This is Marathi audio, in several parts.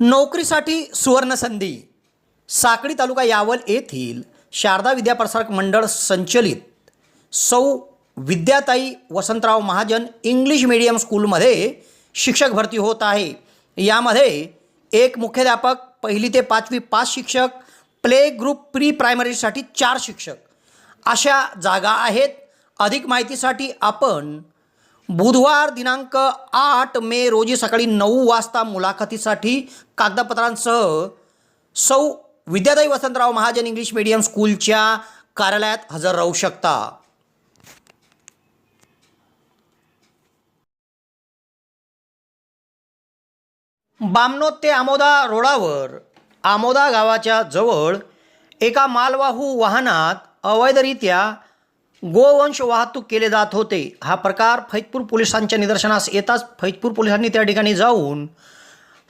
नोकरीसाठी सुवर्णसंधी. साकडी तालुका यावल येथील शारदा विद्याप्रसारक मंडळ संचलित सौ विद्याताई वसंतराव महाजन इंग्लिश मीडियम स्कूलमध्ये शिक्षक भरती होत आहे. यामध्ये एक मुख्याध्यापक पहिली ते पाचवी पाच शिक्षक प्ले ग्रुप प्री प्रायमरीसाठी चार शिक्षक. अशा जागा आहेत. अधिक माहितीसाठी आपण बुधवार दिनांक आठ मे रोजी सकाळी नऊ वाजता मुलाखतीसाठी कागदपत्रांसह सौ विद्यादाई वसंतराव महाजन इंग्लिश मीडियम स्कूलच्या कार्यालयात हजर राहू शकता. बामनोद ते आमोदा रोडावर आमोदा गावाच्या जवळ एका मालवाहू वाहनात अवैधरित्या गोवंश वाहतूक केले जात होते. हा प्रकार फैजपूर पोलिसांच्या निदर्शनास येताच फैजपूर पोलिसांनी त्या ठिकाणी जाऊन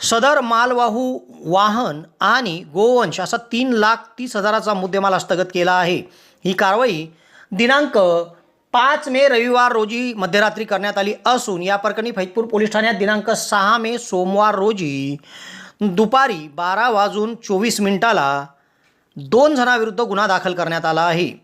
सदर मालवाहू वाहन आणि गोवंश असा तीन लाख तीस हजाराचा मुद्देमाल हस्तगत केला आहे. ही कारवाई दिनांक पाच मे रविवार रोजी मध्यरात्री करण्यात आली असून या प्रकरणी फैजपूर पोलीस ठाण्यात दिनांक सहा मे सोमवार रोजी दुपारी बारा वाजून चोवीस मिनिटाला दोन जणांविरुद्ध गुन्हा दाखल करण्यात आला आहे.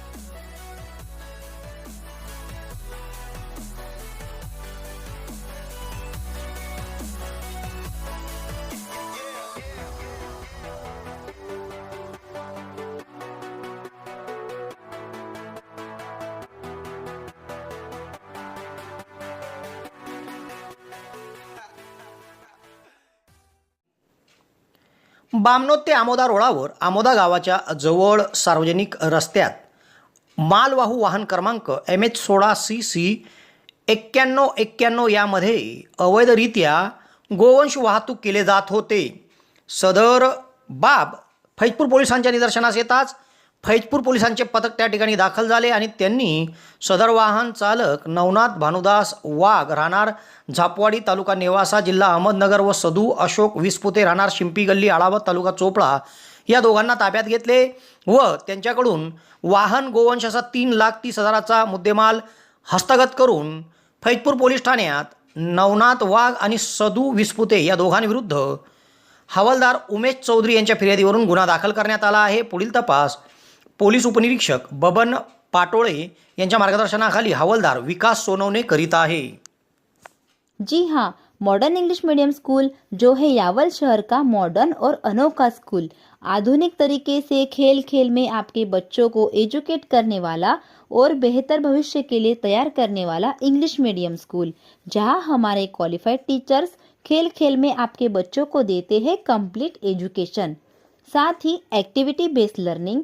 बामनोद ते आमोदा रोडावर आमोदा गावाच्या जवळ सार्वजनिक रस्त्यात मालवाहू वाहन क्रमांक एम एच सोळा सी सी एक्क्याण्णव एक्क्याण्णव यामध्ये अवैधरित्या गोवंश वाहतूक केले जात होते. सदर बाब फैजपूर पोलिसांच्या निदर्शनास येताच फैजपूर पोलिसांचे पथक त्या ठिकाणी दाखल झाले आणि त्यांनी सदर वाहन चालक नवनाथ भानुदास वाघ राहणार झापवाडी तालुका नेवासा जिल्हा अहमदनगर व सदू अशोक विसपुते राहणार शिंपी गल्ली आळावत तालुका चोपडा या दोघांना ताब्यात घेतले व त्यांच्याकडून वाहन गोवंश असा तीन लाख तीस हजाराचा मुद्देमाल हस्तगत करून फैजपूर पोलीस ठाण्यात नवनाथ वाघ आणि सदू विस्पुते या दोघांविरुद्ध हवालदार उमेश चौधरी यांच्या फिर्यादीवरून गुन्हा दाखल करण्यात आला आहे. पुढील तपास पोलीस उपनिरीक्षक बबन पाटोळे यांच्या मार्गदर्शनाखाली हवालदार विकास सोनवणे करीत आहे. जी हाँ मॉडर्न इंग्लिश मीडियम स्कूल जो है यावल शहर का मॉडर्न और अनोखा स्कूल आधुनिक तरीके से खेल खेल में आपके बच्चों को एजुकेट करने वाला और बेहतर भविष्य के लिए तैयार करने वाला इंग्लिश मीडियम स्कूल जहां हमारे क्वालिफाइड टीचर्स खेल खेल में आपके बच्चों को देते हैं कंप्लीट एजुकेशन साथ ही एक्टिविटी बेस्ड लर्निंग